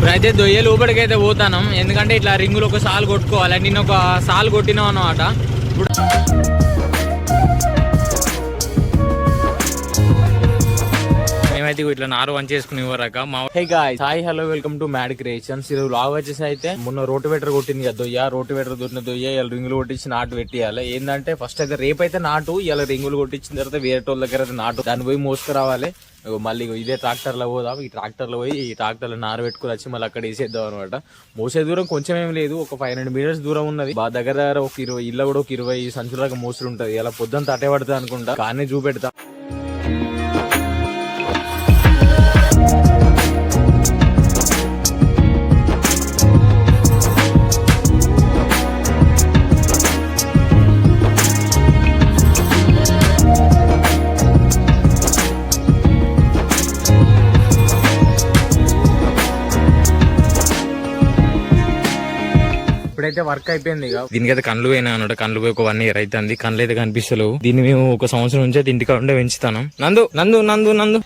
ఇప్పుడైతే దొయ్య లోపలికైతే పోతాను. ఎందుకంటే ఇట్లా రింగులు ఒక సాల్ కొట్టుకోవాలి. నేను ఒక సాల్ కొట్టినాం అనమాట ఇప్పుడు మేమైతే ఇట్లా నారు వన్ చేసుకుని ఇవ్వరాక మా hey guy hi hello welcome to mad creations ఇది లాగ్ వచ్చేసి అయితే మొన్న రోటివేటర్ కొట్టింది కదా దొయ్య. రోటివేటర్ దొరికిన దొయ్య ఇలా రింగులు కొట్టించి నాటు పెట్టియాలి. ఏంటంటే ఫస్ట్ అయితే రేపు అయితే నాటు ఇలా రింగులు కొట్టించిన తర్వాత వేరే వాళ్ళ దగ్గర అయితే నాటు. దాన్ని పోయి మోసుకురావాలి. మళ్ళీ ఇదే ట్రాక్టర్లో పోదాం ఈ ట్రాక్టర్లో పోయి ఈ ట్రాక్టర్లో నార పెట్టుకుని వచ్చి మళ్ళీ అక్కడ వేసేద్దాం అనమాట మోసే దూరం కొంచెం ఏం లేదు ఒక ఫైవ్ హండ్రెడ్ మీటర్స్ దూరం ఉన్నది. మా దగ్గర దగ్గర ఒక ఇరవై ఇళ్ళ కూడా ఒక ఇరవై సంచుల దాకా మోసులు ఉంటుంది. ఇలా పొద్దున్న తటే పడుతుంది అనుకుంటా కానీ చూపెడతా. అయితే వర్క్ అయిపోయింది ఇక. దీనికైతే కళ్ళు పోయినా అన్నమాట కళ్ళు పోయి ఒక వన్ ఇయర్ అయితే కళ్ళు అయితే కనిపిస్తలేవు. దీన్ని మేము ఒక సంవత్సరం నుంచి అయితే ఉండే పెంచుతాను. నందు నందు నందు నందు.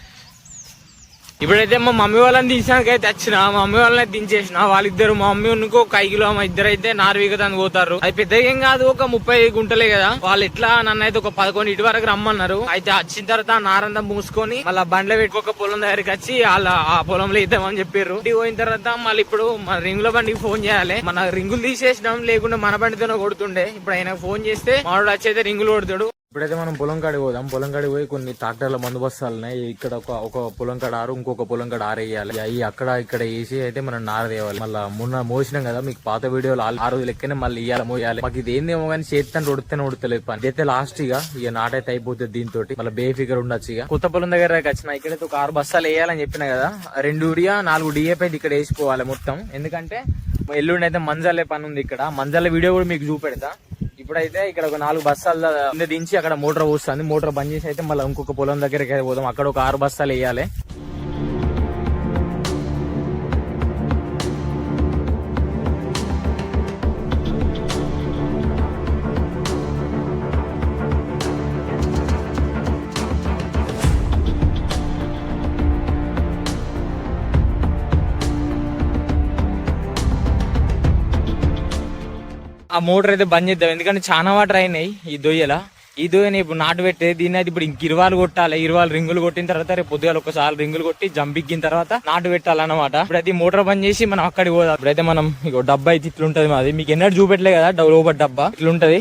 ఇప్పుడైతే మా మమ్మీ వాళ్ళని దించడానికైతే వచ్చిన మా మమ్మీ వాళ్ళని దించేసిన వాళ్ళిద్దరు మా మమ్మీ ఇంకో ఒక ఐదులో మా ఇద్దరు అయితే నార్వీగతానికి పోతారు. అది పెద్దగా ఏం కాదు ఒక ముప్పై గుంటలే కదా. వాళ్ళు ఎట్లా నన్ను అయితే ఒక పదకొండు ఇటు వరకు రమ్మన్నారు. అయితే వచ్చిన తర్వాత నారందం మూసుకొని మళ్ళీ బండ్లో పెట్టుకోక పొలం దగ్గరికి వచ్చి వాళ్ళ ఆ పొలంలో ఇద్దామని చెప్పారు. ఇంటికి పోయిన తర్వాత మళ్ళీ ఇప్పుడు మన రింగుల బండికి ఫోన్ చేయాలి. మన రింగులు తీసేసినాం లేకుండా మన బండితోనే కొడుతుండే. ఇప్పుడు ఆయన ఫోన్ చేస్తే మాడు వచ్చి అయితే రింగులు కొడతాడు. ఇప్పుడైతే మనం పొలం కాడి పోదాం. పొలం కాడికి పోయి కొన్ని ట్రాక్టర్ల మందు బస్తాలు ఉన్నాయి ఇక్కడ ఒక ఒక పొలం కాడ ఆరు ఇంకొక పొలం కాడ ఆరు వేయాలి. అవి అక్కడ ఇక్కడ వేసి అయితే మనం నార తేవాలి. మళ్ళీ మొన్న మోసినాం కదా మీకు పాత వీడియోలు ఆ- రోజు లెక్కనే మళ్ళీ ఇయ్యాలి మోయాలి. మాకు ఇది ఏందేమో కానీ చేతితో ఉడితేనే ఉడతలేదు పని. అయితే లాస్ట్ ఇక. ఇక నాటైతే అయిపోతుంది దీంతో మళ్ళీ బే ఫిగర్ ఉండొచ్చు ఇక. కొత్త పొలం దగ్గర వచ్చిన ఇక్కడైతే ఒక ఆరు బస్తాలు వేయాలని చెప్పిన కదా రెండు ఉడియా నాలుగు డిఏపై ఇక్కడ వేసిపోవాలి మొత్తం. ఎందుకంటే ఎల్లుండి అయితే మంజాలే పని ఉంది ఇక్కడ. మంజాల వీడియో కూడా మీకు చూపెడతా. ఇప్పుడైతే ఇక్కడ ఒక నాలుగు బస్తాల దించి అక్కడ మోటార్ పోస్తుంది. మోటార్ బంద్ చేసి అయితే మళ్ళీ ఇంకొక పొలం దగ్గరికి పోదాం. అక్కడ ఒక ఆరు బస్తాలు వేయాలి. ఆ మోటార్ అయితే బంద్ చేద్దాం. ఎందుకంటే చాలా వాటర్ అయినాయి ఈ దొయ్యల. ఇది నేను ఇప్పుడు నాటు పెట్టే దీన్ని అయితే ఇప్పుడు ఇంక ఇరవాలు కొట్టాలి. ఇరవాలు రింగులు కొట్టిన తర్వాత రేపు పొద్దుగాల ఒకసారి రింగులు కొట్టి జంపిక్కిన తర్వాత నాటు పెట్టాలన్నమాట. ఇప్పుడు అది మోటార్ బంద్ చేసి మనం అక్కడికి పోదాం. ఇప్పుడైతే మనం ఇక డబ్బా అయితే ఇట్లుంటది మాది. మీకు ఎన్నడూ చూపెట్టలే కదా డబ్బు లోపల డబ్బా. ఇట్లుంటది.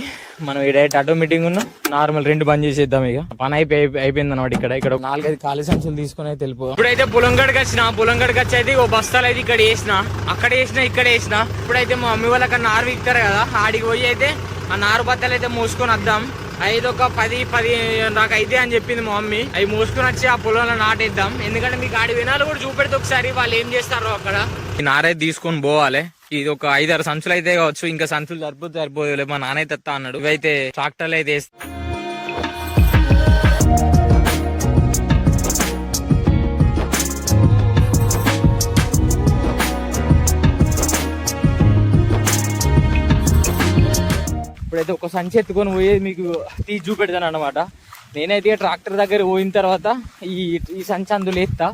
మనం డైరెక్ట్ ఆటోమేటిక్ ఉన్న. నార్మల్ రెండు బంద్ చేసేద్దాం ఇక. పని అయిపోయి అయిపోయింది అనమాట ఇక్కడ. ఇక్కడ ఒక నాలుగైదు ఖాళీ సంచులు తీసుకుని అయితే వెళ్ళిపోదాం. ఇప్పుడైతే పొలంగడికి వచ్చిన పొలంగడికి వచ్చి అయితే ఓ బస్తాలు అయితే ఇక్కడ వేసిన. అక్కడ వేసిన ఇక్కడ వేసిన. ఇప్పుడైతే మా మమ్మీ వాళ్ళకి నారు ఇస్తారు కదా ఆడికి పోయి అయితే ఆ నారు బత్తాలు అయితే మోసుకొని వద్దాం. ఐదు ఒక పది పది నాకు అయితే అని చెప్పింది మా మమ్మీ. అవి మోసుకొని వచ్చి ఆ పొలంలో నాటేద్దాం. ఎందుకంటే మీకు ఆడి వినాలు కూడా చూపెడితే ఒకసారి వాళ్ళు ఏం చేస్తారో అక్కడ. ఈ నారైతే తీసుకొని పోవాలి. ఇది ఒక ఐదారు సంచులు అయితే కావచ్చు. ఇంకా సంచులు సరిపోతే సరిపోదు మా నాన్న అయితే తెస్తా అన్నాడు. ఇవైతే ట్రాక్టర్లు అయితే ఇప్పుడైతే ఒక సంచి ఎత్తుకొని పోయేది మీకు తీసి చూపెడతాను అనమాట నేనైతే ట్రాక్టర్ దగ్గర పోయిన తర్వాత ఈ ఈ సంచి అందులో ఎత్తా.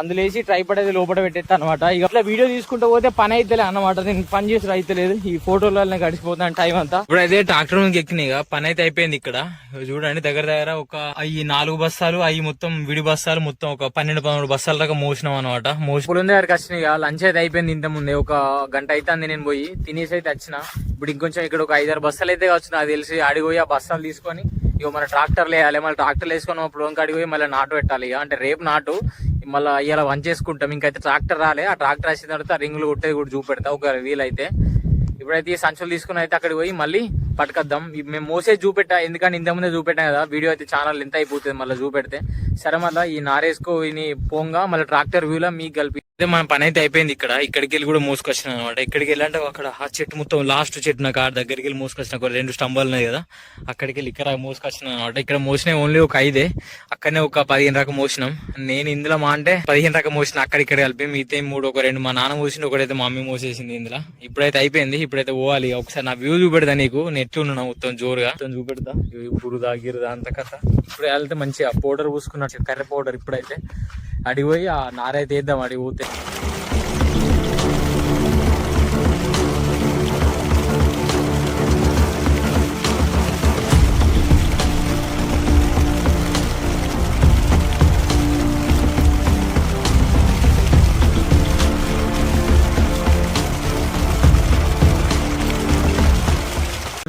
అందులో వేసి ట్రైపడ్ అయితే లోపల పెట్టేస్తా అనమాట ఇక అట్లా వీడియో తీసుకుంటూ పోతే పని అయితే అనమాట నేను పని చేసి అయితే లేదు. ఈ ఫోటోలలో గడిచిపోతాను టైం అంతా. ఇప్పుడైతే ట్రాక్టర్ నుంచి ఎక్కినాయి పని అయితే అయిపోయింది ఇక్కడ. ఇక చూడండి దగ్గర దగ్గర ఒక ఈ నాలుగు బస్తాలు అవి మొత్తం విడి బస్తాలు మొత్తం ఒక పన్నెండు పదమూడు బస్తాల దాకా మోసినాం అనమాట మోసి పొలం దగ్గరికి వచ్చినాయి లంచ్ అయితే అయిపోయింది ఇంత ముందే. ఒక గంట అయితే నేను పోయి. తినేసి అయితే వచ్చిన. ఇప్పుడు ఇంకొంచెం ఇక్కడ ఒక ఐదారు బస్తాలు అయితే కావచ్చు. నాకు తెలిసి ఆడికి పోయి ఆ బస్తాలు తీసుకొని ఇక మన ట్రాక్టర్లు వేయాలి మళ్ళీ ట్రాక్టర్లు వేసుకొని పొలం కాడికి పోయి మళ్ళీ నాటు పెట్టాలి ఇక. అంటే రేపు నాటు. మళ్ళీ ఇలా వన్ చేసుకుంటాం. ఇంకైతే ట్రాక్టర్ రాలే. ఆ ట్రాక్టర్ వచ్చిన తర్వాత రింగులు కొట్టేది కూడా చూపెడతా. ఒక వీలైతే. ఇప్పుడైతే ఈ సంచులు తీసుకుని అయితే అక్కడికి పోయి మళ్ళీ పట్టుకొద్దాం. మేము మోసే చూపెట్టా. ఎందుకంటే ఇంతకుముందే చూపెట్టాం కదా. వీడియో అయితే ఛానల్ ఎంత అయిపోతుంది మళ్ళీ చూపెడితే. సరే మళ్ళీ ఈ నారేసుకో ఈ పోంగా మళ్ళీ ట్రాక్టర్ వ్యూలో మీకు కలిపి అదే మన పని అయితే అయిపోయింది ఇక్కడ. ఇక్కడికి వెళ్ళి కూడా మోసుకొచ్చిన అనమాట ఇక్కడికి వెళ్ళి అంటే అక్కడ ఆ చెట్టు మొత్తం లాస్ట్ చెట్టు నాకు ఆ దగ్గరికి వెళ్ళి మోసుకొచ్చిన ఒక రెండు స్తంభాలు ఉన్నాయి కదా. అక్కడికి వెళ్ళి ఇక్కడ మోసుకొచ్చిన అనమాట ఇక్కడ మోసిన ఓన్లీ ఒక ఐదే. అక్కడనే ఒక పదిహేను రకం మోసినాం. నేను ఇందులో మా అంటే పదిహేను రకం మోసిన అక్కడ ఇక్కడ కలిపి మిగతా మూడు ఒక రెండు మా నాన్న మోసింది ఒకటైతే మా మమ్మీ మోసేసింది ఇందులో. ఇప్పుడైతే అయిపోయింది. ఇప్పుడైతే పోవాలి. ఒకసారి నా వ్యూ చూపెడతా నీకు. నెట్ ఉన్నా మొత్తం జోరుగా. మొత్తం చూపెడతా. ఇవి గిరుదా అంత కథ. ఇప్పుడు వెళ్తే మంచిగా పౌడర్ పూసుకున్నట్టు కర్రీ పౌడర్ ఇప్పుడైతే. అడిగిపోయి ఆ నారైతే వేద్దాం. అడిగి పోతే Thank you.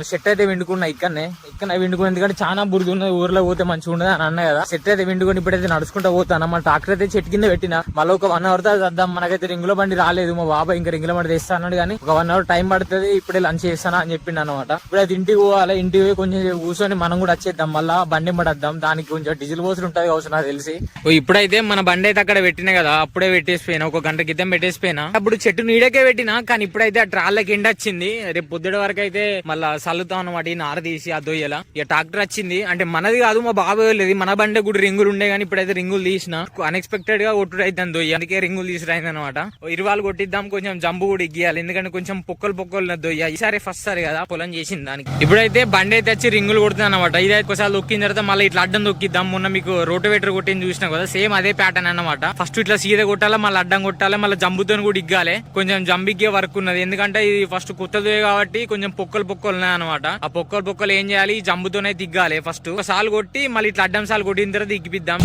సెట్ అయితే వెండుకున్నా ఇక్కడనే. ఇక్కడ వెండుకున్నా. ఎందుకంటే చాలా బురుగు ఉన్నది ఊర్లో పోతే మంచిగా ఉండదు అని అన్న కదా. సెట్ అయితే వెండుకొని ఇప్పుడైతే నడుచుకుంటా పోతాను. మన ట్రాక్టర్ అయితే చెట్టు కింద పెట్టిన. మళ్ళీ ఒక వన్ అవర్ తర్వాత మనకైతే రింగుల బండి రాలేదు. మా బాబాయ్ ఇంకా రింగుల బండి తెస్తా అన్నాడు కానీ ఒక వన్ అవర్ టైం పడుతుంది. ఇప్పుడే లంచ్ చేస్తానా అని చెప్పిండు అనమాట ఇప్పుడైతే ఇంటికి పోవాలి. ఇంటికి పోయి కొంచెం కూర్చొని మనం కూడా వచ్చేద్దాం. మళ్ళా బండి పడద్దాం? దానికి కొంచెం డీజిల్ పోసులు ఉంటుంది కావచ్చు నాకు తెలిసి. ఓ ఇప్పుడైతే మన బండి అయితే అక్కడ పెట్టినా కదా. అప్పుడే పెట్టేసిపోయినా. ఒక గంట క్రితం పెట్టేసిపోయినా. అప్పుడు చెట్టు నీడకే పెట్టినా. కానీ ఇప్పుడైతే ఆ ట్రాళ్ళకి ఎండ వచ్చింది. రేపు పొద్దుట వరకు అయితే మళ్ళా చల్లుతాం అనమాట ఈ నార తీసి ఆ దొయ్యల ఇక ట్రాక్టర్ వచ్చింది. అంటే మనది కాదు మా బాబాయ్ లేదు మన బండి కూడా రింగులు ఉండే కానీ ఇప్పుడైతే రింగులు తీసిన. అన్ఎక్స్పెక్టెడ్గా కొట్టుడు అయితే దొయ్య అందుకే రింగులు తీసుకురైంది అనమాట ఇరువాలు కొట్టిద్దాం కొంచెం జంబు కూడా ఇగ్గియాలి ఎందుకంటే కొంచెం పొక్కలు పొక్కలు దొయ్య ఈసారి ఫస్ట్ సారి కదా పొలం చేసింది దానికి. ఇప్పుడైతే బండి అయితే వచ్చి రింగులు కొడుతుంది అనమాట ఇది ఒకసారి దొక్కిన తర్వాత మళ్ళీ ఇట్లా అడ్డం దొక్కిద్దాం మొన్న మీకు రోటోవేటర్ కొట్టింది చూసినా కదా సేమ్ అదే ప్యాటర్న్ అన్నమాట. ఫస్ట్ ఇట్లా సీదా కొట్టాలి మళ్ళీ అడ్డం కొట్టాలి మళ్ళీ జంబుతో కూడా ఇగ్గాలి కొంచెం జంబిగ్గే వర్క్ ఉన్నది. ఎందుకంటే ఇది ఫస్ట్ కొత్తదే కాబట్టి కొంచెం పొక్కలు పొక్కలు ఉన్నాయి అనమాట ఆ పొక్కలు పొక్కలు ఏం చేయాలి? ఈ జంబుతోనే దిగ్గాలి ఫస్ట్ ఒక కొట్టి మళ్ళీ ఇట్లా అడ్డం సాల్ కొట్టిన తర్వాత దిగిపిద్దాం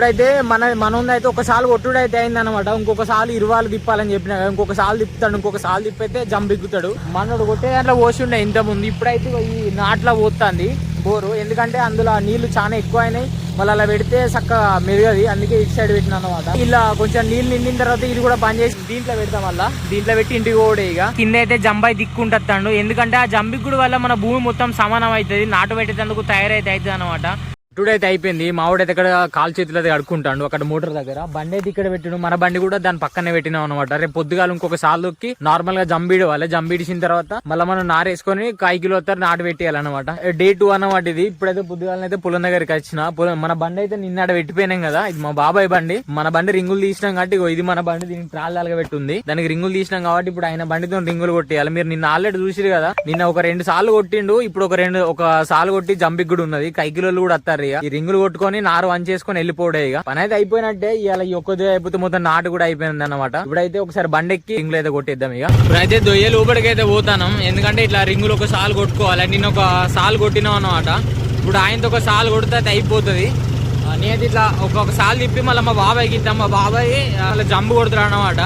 ఇప్పుడైతే మన మన అయితే ఒకసారి కొట్టుడు అయితే అయింది అనమాట ఇంకొకసారి ఇరువాలు తిప్పాలని చెప్పిన కదా ఇంకొకసారి తిప్పుతాడు ఇంకొకసారి తిప్పైతే జంప్ ఎక్కుతాడు మనోడు కొట్టే దాంట్లో పోసి ఉండే ఇంత ముందు ఇప్పుడైతే ఈ నాట్లా పోతుంది బోరు. ఎందుకంటే అందులో నీళ్ళు చాలా ఎక్కువ అయినాయి మళ్ళీ అలా పెడితే చక్కగా మెరుగది అందుకే ఇటు సైడ్ పెట్టిన అనమాట ఇలా కొంచెం నీళ్ళు నిండిన తర్వాత ఇది కూడా బంద్ చేసి దీంట్లో పెడతాం వల్ల దీంట్లో పెట్టి ఇంటికి పోడే ఇక. కింద అయితే జంబాయి దిక్కుంటాడు ఎందుకంటే ఆ జంబిక్కుడు వల్ల మన భూమి మొత్తం సమానం అవుతుంది. నాటు పెట్టేందుకు తయారైతే అవుతుంది అనమాట టుడే అయితే అయిపోయింది మావాడైతే ఇక్కడ కాలు చేతులు అయితే కడుక్కుంటాడు. అక్కడ మోటార్ దగ్గర. బండి అయితే ఇక్కడ పెట్టాడు. మన బండి కూడా దాని పక్కనే పెట్టినాం అనమాట రేపు పొద్దుగాల ఇంకొక సార్లు దొక్కి నార్మల్గా జంబీడి వాళ్ళే జంబీడిసిన తర్వాత మళ్ళీ మనం నారేసుకొని కాయి కిలో వస్తారు నాటు పెట్టేయాలన్నమాట. డే టూ అన్నమాట ఇది. ఇప్పుడైతే పొద్దుగాలను అయితే పొలం దగ్గరికి వచ్చిన. పొలం మన బండి అయితే నిన్న ఆడ పెట్టిపోయినాం కదా. ఇది మా బాబాయ్ బండి. మన బండి రింగులు తీసినాం కాబట్టి ఇగో ఇది మన బండి. దీనికి ట్రాల్లాగా పెట్టుంది. దానికి రింగులు తీసినాం కాబట్టి ఇప్పుడు ఆయన బండితో రింగులు కొట్టేయాలి. మీరు నిన్న ఆల్రెడీ చూసిరు కదా. నిన్న ఒక రెండు సార్లు కొట్టిండు. ఇప్పుడు ఒక రెండు ఒక సార్లు కొట్టి జంపిక్ కూడా ఉన్నది. కైకిలో కూడా వస్తారు. ఇక. ఈ రింగులు కొట్టుకొని నారు వన్ చేసుకొని వెళ్ళిపోడే ఇక. పని అయితే అయిపోయినట్టే ఇలా ఒక్కదే అయిపోతే మొత్తం నాటు కూడా అయిపోయింది అనమాట ఇప్పుడైతే ఒకసారి బండెక్కి రింగులు అయితే కొట్టేద్దాం ఇక. ఇప్పుడైతే దొయ్య లోపలికైతే పోతాను. ఎందుకంటే ఇట్లా రింగులు ఒక సాల్ కొట్టుకోవాలి. నేను ఒక సాల్ కొట్టినాం అనమాట ఇప్పుడు ఆయనతో ఒక సాల్ కొడితే అది అయిపోతుంది. నేను ఇట్లా ఒక్కొక్క సాల్ తిప్పి మళ్ళీ మా బాబాయ్కి ఇద్దాం. మా బాబాయ్ అలా జంబు కొడుతున్నాడు అనమాట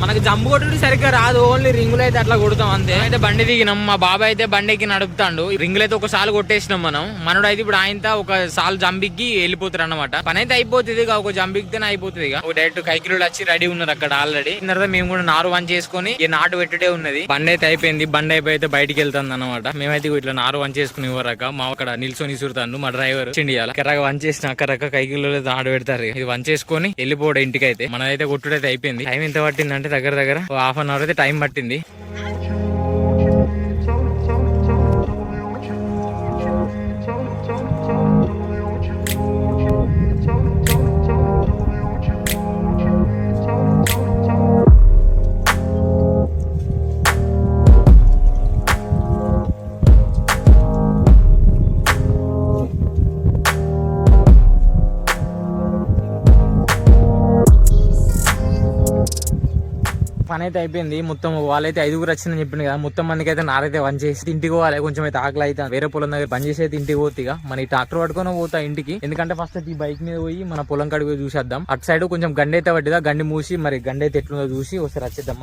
మనకి జంబు కొట్టుడు సరిగ్గా రాదు ఓన్లీ రింగులు అయితే అట్లా కొడతాం అంతే. అయితే బండి దిగినాం మా బాబాయ్ అయితే బండి ఎక్కి నడుపుతాడు. రింగులు అయితే ఒక కొట్టేసినాం మనం. మనడు అయితే ఇప్పుడు ఆయనతో ఒక సాల్ జంబిక్కి వెళ్ళిపోతారు అనమాట పని అయితే అయిపోతుంది ఇక ఒక జంబిక్తేనే అయిపోతుంది ఇక. డైరెక్ట్ కైకిలు వచ్చి రెడీ ఉన్నారు అక్కడ ఆల్రెడీ. తర్వాత మేము కూడా నారు వన్ చేసుకుని ఈ నాటు పెట్టుడే ఉన్నది. బండి అయితే అయిపోయింది బండి అయిపోయి అయితే బయటికి వెళ్తుంది అనమాట మేమైతే ఇట్లా నారు వన్ చేసుకుని ఇవ్వరాక మా అక్కడ నిల్చొని ఇసురుతాను మా డ్రైవర్. చిండియాల కర్రగా వన్ చేసిన కర్రక కైకిలో నాటు పెడతారు ఇది వన్ చేసుకొని వెళ్ళిపోవడం ఇంటికి అయితే మనదైతే కొట్టుడైతే అయిపోయింది. టైం ఎంత పట్టిందంటే అంటే దగ్గర దగ్గర హాఫ్ అన్ అవర్ అయితే టైం పట్టింది. పని అయితే అయిపోయింది. మొత్తం వాళ్ళైతే ఐదుగురు వచ్చిందని చెప్పింది కదా. మొత్తం మందికి అయితే నారైతే పని చేసి ఇంటికి పోవాలి. కొంచెం అయితే ఆకలి అయితే వేరే పొలం దగ్గర పని చేసి అయితే ఇంటికి పోతే మన ఈ ట్రాక్టర్ పట్టుకొని పోతా ఇంటికి. ఎందుకంటే ఫస్ట్ అయితే ఈ బైక్ మీద పోయి మన పొలం కాడికి పోయి చూసేద్దాం. అటు సైడ్ కొంచెం గండి అయితే పట్టిదా గండి మూసి మరి గండి అయితే ఎట్లుందో చూసి ఒకసారి వచ్చేద్దాం.